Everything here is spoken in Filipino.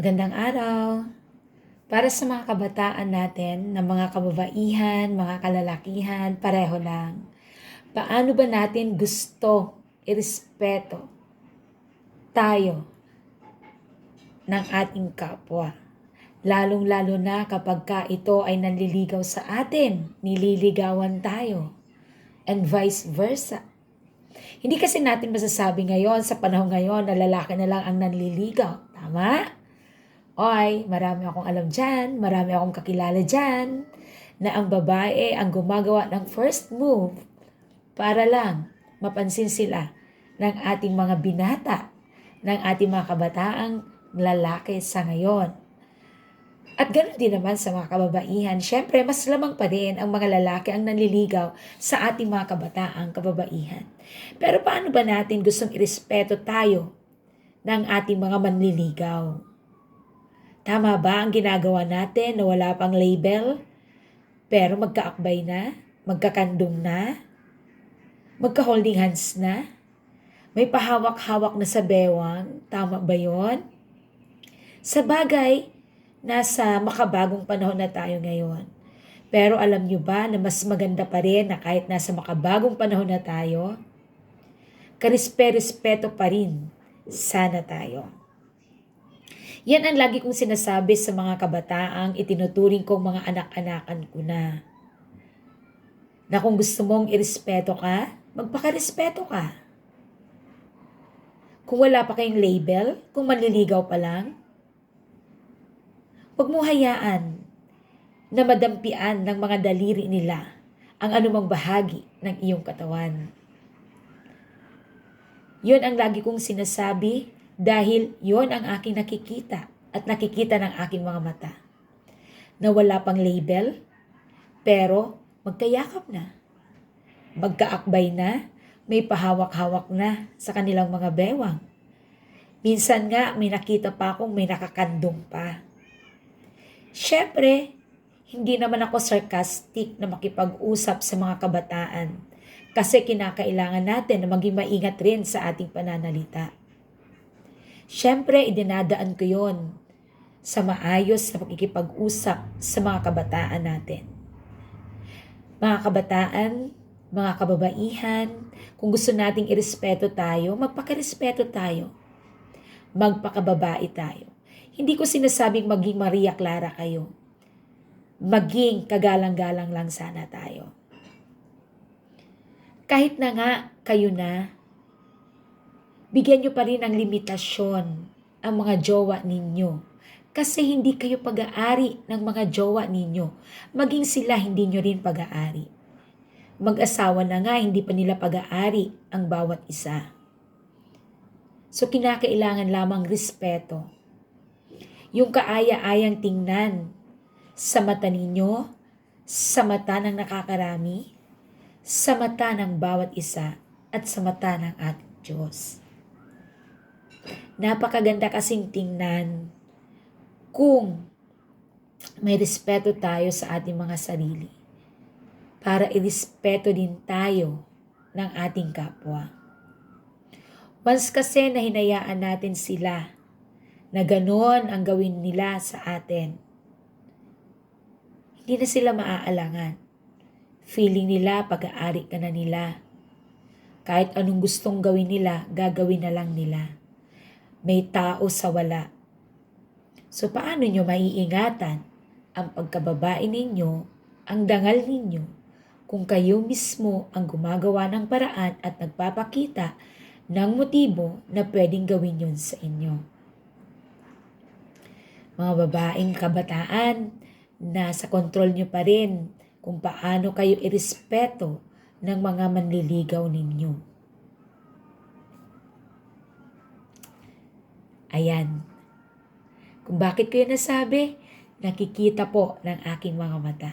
Magandang araw. Para sa mga kabataan natin, na mga kababaihan, mga kalalakihan, pareho lang. Paano ba natin gusto irespeto tayo ng ating kapwa? Lalong-lalo na kapag ka ito ay nanliligaw sa atin, nililigawan tayo, and vice versa. Hindi kasi natin masasabi ngayon, sa panahon ngayon, na lalaki na lang ang nanliligaw. Tama? Oy, marami akong alam dyan, marami akong kakilala dyan, na ang babae ang gumagawa ng first move para lang mapansin sila ng ating mga binata, ng ating mga kabataang lalaki sa ngayon. At ganoon din naman sa mga kababaihan, syempre mas lamang pa rin ang mga lalaki ang nanliligaw sa ating mga kabataang kababaihan. Pero paano ba natin gustong irespeto tayo ng ating mga manliligaw? Tama ba ang ginagawa natin na wala pang label? Pero magkaakbay na? Magkakandong na? Magka-holding hands na? May pahawak-hawak na sa bewang? Tama ba yon? Sa bagay, nasa makabagong panahon na tayo ngayon. Pero alam nyo ba na mas maganda pa rin na kahit nasa makabagong panahon na tayo, karispe-respeto pa rin sana tayo. Yan ang lagi kong sinasabi sa mga kabataang itinuturing kong mga anak-anakan ko na. Na kung gusto mong irespeto ka, magpakarespeto ka. Kung wala pa kayong label, kung manliligaw pa lang, huwag mo hayaan na madampian ng mga daliri nila ang anumang bahagi ng iyong katawan. Yun ang lagi kong sinasabi dahil yon ang aking nakikita at nakikita ng aking mga mata. Na wala pang label, pero magkayakap na. Magkaakbay na, may pahawak-hawak na sa kanilang mga bewang. Minsan nga may nakita pa akong may nakakandong pa. Siyempre, hindi naman ako sarcastic na makipag-usap sa mga kabataan kasi kinakailangan natin na maging maingat rin sa ating pananalita. Siyempre, idinadaan ko yon sa maayos na pakikipag-usap sa mga kabataan natin. Mga kabataan, mga kababaihan, kung gusto nating irespeto tayo, magpakarespeto tayo. Magpakababae tayo. Hindi ko sinasabing maging Maria Clara kayo. Maging kagalang-galang lang sana tayo. Kahit na nga kayo na, bigyan nyo pa rin ng limitasyon ang mga jowa ninyo. Kasi hindi kayo pag-aari ng mga jowa ninyo. Maging sila hindi nyo rin pag-aari. Mag-asawa na nga, hindi pa nila pag-aari ang bawat isa. So kinakailangan lamang respeto. Yung kaaya-ayang tingnan sa mata ninyo, sa mata ng nakakarami, sa mata ng bawat isa, at sa mata ng ating Diyos. Napakaganda kasing tingnan kung may respeto tayo sa ating mga sarili para irespeto din tayo ng ating kapwa. Once kasi na hinayaan natin sila na ganon ang gawin nila sa atin, hindi na sila maaalangan. Feeling nila pag-aari ka na nila. Kahit anong gustong gawin nila, gagawin na lang nila may tao sa wala. So paano nyo maiingatan ang pagkababae ninyo, ang dangal ninyo, kung kayo mismo ang gumagawa ng paraan at nagpapakita ng motibo na pwedeng gawin yun sa inyo. Mga babaeng kabataan, nasa kontrol nyo pa rin kung paano kayo irespeto ng mga manliligaw ninyo. Ayan. Kung bakit ko yun nasabi, nakikita po ng aking mga mata.